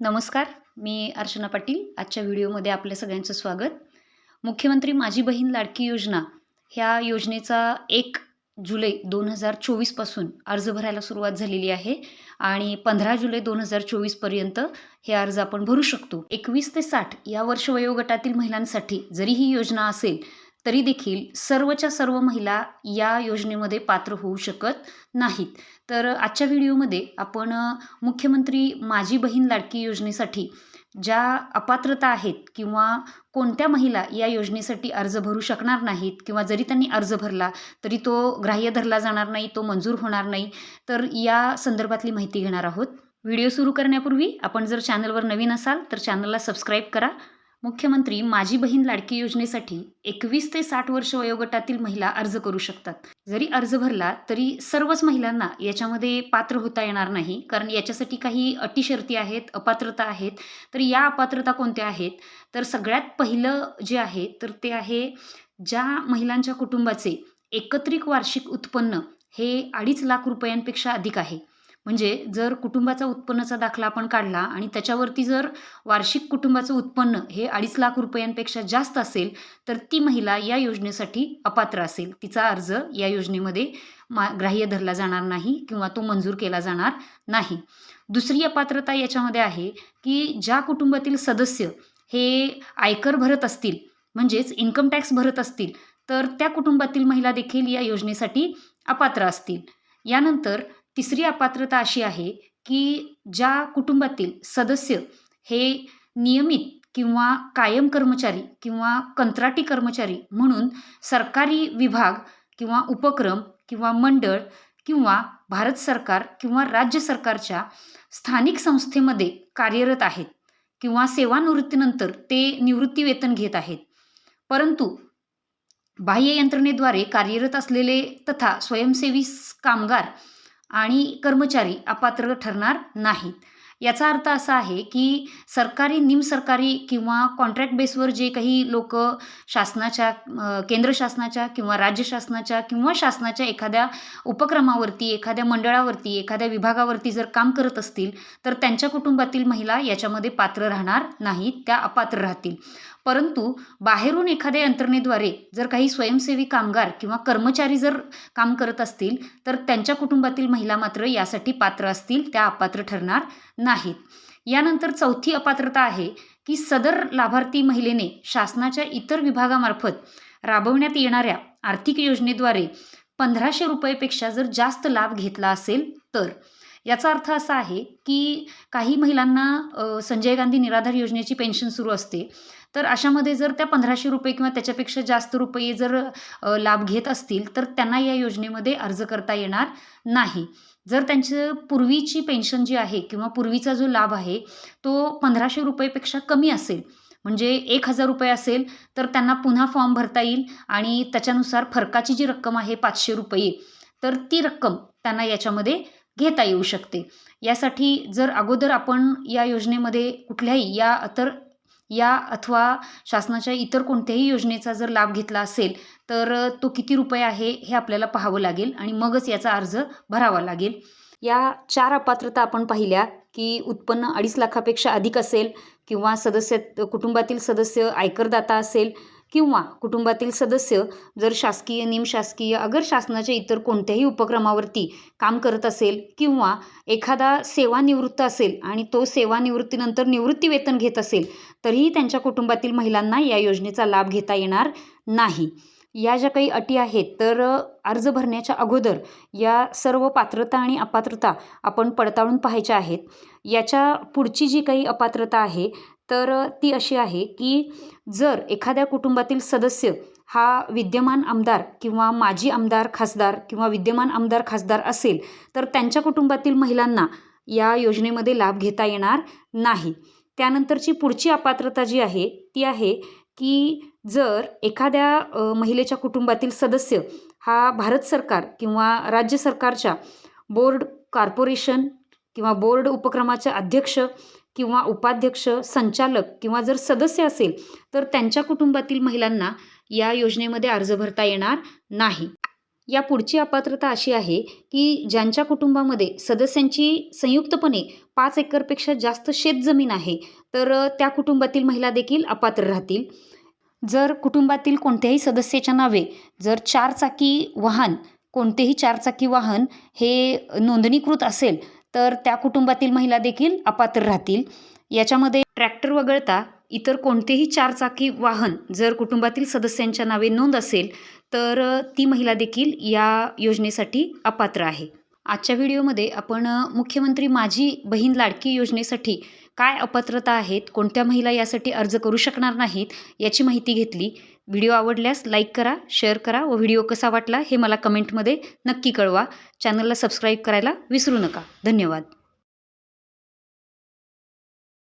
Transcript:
नमस्कार मी अर्चना पाटील. आजच्या व्हिडिओमध्ये आपल्या सगळ्यांचं स्वागत. मुख्यमंत्री माझी बहीण लाडकी योजना ह्या योजनेचा एक जुलै दोन हजार चोवीसपासून अर्ज भरायला सुरुवात झालेली आहे आणि पंधरा जुलै दोन हजार चोवीसपर्यंत हे अर्ज आपण भरू शकतो. एकवीस ते साठ या वर्ष वयोगटातील महिलांसाठी जरी ही योजना असेल तरी देखील सर्वच्या सर्व महिला या योजनेमध्ये पात्र होऊ शकत नाहीत. तर आजच्या व्हिडिओमध्ये आपण मुख्यमंत्री माझी बहीण लाडकी योजनेसाठी ज्या अपात्रता आहेत किंवा कोणत्या महिला या योजनेसाठी अर्ज भरू शकणार नाहीत किंवा जरी त्यांनी अर्ज भरला तरी तो ग्राह्य धरला जाणार नाही तो मंजूर होणार नाही तर या संदर्भातली माहिती घेणार आहोत. व्हिडिओ सुरू करण्यापूर्वी आपण जर चॅनलवर नवीन असाल तर चॅनलला सबस्क्राईब करा मुख्यमंत्री माझी बहीण लाडकी योजनेसाठी एकवीस ते साठ वर्ष वयोगटातील महिला अर्ज करू शकतात. जरी अर्ज भरला तरी सर्वच महिलांना याच्यामध्ये पात्र होता येणार नाही. कारण याच्यासाठी काही अटी शर्ती आहेत अपात्रता आहेत. तर या अपात्रता कोणत्या आहेत? तर सगळ्यात पहिलं जे आहे तर ते आहे ज्या महिलांच्या कुटुंबाचे एकत्रित वार्षिक उत्पन्न हे अडीच लाख रुपयांपेक्षा अधिक आहे. म्हणजे जर कुटुंबाचा उत्पन्नाचा दाखला आपण काढला आणि त्याच्यावरती जर वार्षिक कुटुंबाचं उत्पन्न हे अडीच लाख रुपयांपेक्षा जास्त असेल तर ती महिला या योजनेसाठी अपात्र असेल. तिचा अर्ज या योजनेमध्ये मा ग्राह्य धरला जाणार नाही किंवा तो मंजूर केला जाणार नाही. दुसरी अपात्रता याच्यामध्ये आहे की ज्या कुटुंबातील सदस्य हे आयकर भरत असतील म्हणजेच इन्कम टॅक्स भरत असतील तर त्या कुटुंबातील महिला देखील या योजनेसाठी अपात्र असतील. यानंतर तिसरी अपात्रता अशी आहे की ज्या कुटुंबातील सदस्य हे नियमित किंवा कायम कर्मचारी किंवा कंत्राटी कर्मचारी म्हणून सरकारी विभाग किंवा उपक्रम किंवा मंडळ किंवा भारत सरकार किंवा राज्य सरकारच्या स्थानिक संस्थेमध्ये कार्यरत आहेत किंवा सेवानिवृत्तीनंतर ते निवृत्ती वेतन घेत आहेत. परंतु बाह्य यंत्रणेद्वारे कार्यरत असलेले तथा स्वयंसेवी कामगार आणि कर्मचारी अपात्र ठरणार नाहीत. याचा अर्थ असा आहे की सरकारी निमसरकारी किंवा कॉन्ट्रॅक्ट बेसवर जे काही लोक शासनाच्या केंद्र शासनाच्या किंवा राज्य शासनाच्या किंवा शासनाच्या एखाद्या उपक्रमावरती एखाद्या मंडळावरती एखाद्या विभागावरती जर काम करत असतील तर त्यांच्या कुटुंबातील महिला याच्यामध्ये पात्र राहणार नाहीत त्या अपात्र राहतील. परंतु बाहेरून एखाद्या यंत्रणेद्वारे जर काही स्वयंसेवी कामगार किंवा कर्मचारी जर काम करत असतील तर त्यांच्या कुटुंबातील महिला मात्र यासाठी पात्र असतील त्या अपात्र ठरणार नाहीत. यानंतर चौथी अपात्रता आहे की सदर लाभार्थी महिलेने शासनाच्या इतर विभागामार्फत राबवण्यात येणाऱ्या आर्थिक योजनेद्वारे पंधराशे रुपयेपेक्षा जर जास्त लाभ घेतला असेल तर याचा अर्थ असा आहे की काही महिलांना संजय गांधी निराधार योजनेची पेन्शन सुरू असते. तर अशामध्ये जर त्या पंधराशे रुपये किंवा त्याच्यापेक्षा जास्त रुपये जर लाभ घेत असतील तर त्यांना या योजनेमध्ये अर्ज करता येणार नाही. जर त्यांचं पूर्वीची पेन्शन जी आहे किंवा पूर्वीचा जो लाभ आहे तो पंधराशे रुपयेपेक्षा कमी असेल म्हणजे एक हजार रुपये असेल तर त्यांना पुन्हा फॉर्म भरता येईल आणि त्याच्यानुसार फरकाची जी रक्कम आहे पाचशे रुपये तर ती रक्कम त्यांना याच्यामध्ये घेता येऊ शकते. यासाठी जर अगोदर आपण या योजनेमध्ये कुठल्याही या तर या अथवा शासनाच्या इतर कोणत्याही योजनेचा जर लाभ घेतला असेल तर तो किती रुपये आहे हे आपल्याला पाहावं लागेल आणि मगच याचा अर्ज भरावा लागेल. या चार अपात्रता आपण पाहिल्या की उत्पन्न अडीच लाखापेक्षा अधिक असेल किंवा सदस्य कुटुंबातील सदस्य आयकरदाता असेल किंवा कुटुंबातील सदस्य जर शासकीय निमशासकीय अगर शासनाच्या इतर कोणत्याही उपक्रमावरती काम करत असेल किंवा एखादा सेवानिवृत्त असेल आणि तो सेवानिवृत्तीनंतर निवृत्ती वेतन घेत असेल तरीही त्यांच्या कुटुंबातील महिलांना या योजनेचा लाभ घेता येणार नाही. या ज्या काही अटी आहेत तर अर्ज भरण्याच्या अगोदर या सर्व पात्रता आणि अपात्रता आपण पडताळून पाहायच्या आहेत. याच्या पुढची जी काही अपात्रता आहे तर ती अशी आहे की जर एखाद्या कुटुंबातील सदस्य हा विद्यमान आमदार किंवा माजी आमदार खासदार किंवा विद्यमान आमदार खासदार असेल तर त्यांच्या कुटुंबातील महिलांना या योजनेमध्ये लाभ घेता येणार नाही. त्यानंतरची पुढची अपात्रता जी आहे ती आहे की जर एखाद्या महिलेच्या कुटुंबातील सदस्य हा भारत सरकार किंवा राज्य सरकारच्या बोर्ड कॉर्पोरेशन किंवा बोर्ड उपक्रमाच्या अध्यक्ष किंवा उपाध्यक्ष संचालक किंवा जर सदस्य असेल तर त्यांच्या कुटुंबातील महिलांना या योजनेमध्ये अर्ज भरता येणार नाही. या पुढची अपात्रता अशी आहे की ज्यांच्या कुटुंबामध्ये सदस्यांची संयुक्तपणे पाच एकरपेक्षा जास्त शेतजमीन आहे तर त्या कुटुंबातील महिला देखील अपात्र राहतील. जर कुटुंबातील कोणत्याही सदस्याच्या नावे जर चारचाकी वाहन कोणतेही चारचाकी वाहन हे नोंदणीकृत असेल तर त्या कुटुंबातील महिला देखील अपात्र राहतील. याच्यामध्ये ट्रॅक्टर वगळता इतर कोणतेही चारचाकी वाहन जर कुटुंबातील सदस्यांच्या नावे नोंद असेल तर ती महिला देखील या योजनेसाठी अपात्र आहे. आजच्या व्हिडिओमध्ये आपण मुख्यमंत्री माझी बहीण लाडकी योजनेसाठी काय अपात्रता आहेत कोणत्या महिला यासाठी अर्ज करू शकणार नाहीत याची माहिती घेतली. व्हिडिओ आवडल्यास लाईक करा शेअर करा व व्हिडिओ कसा वाटला हे मला कमेंटमध्ये नक्की कळवा. चॅनलला सबस्क्राईब करायला विसरू नका. धन्यवाद.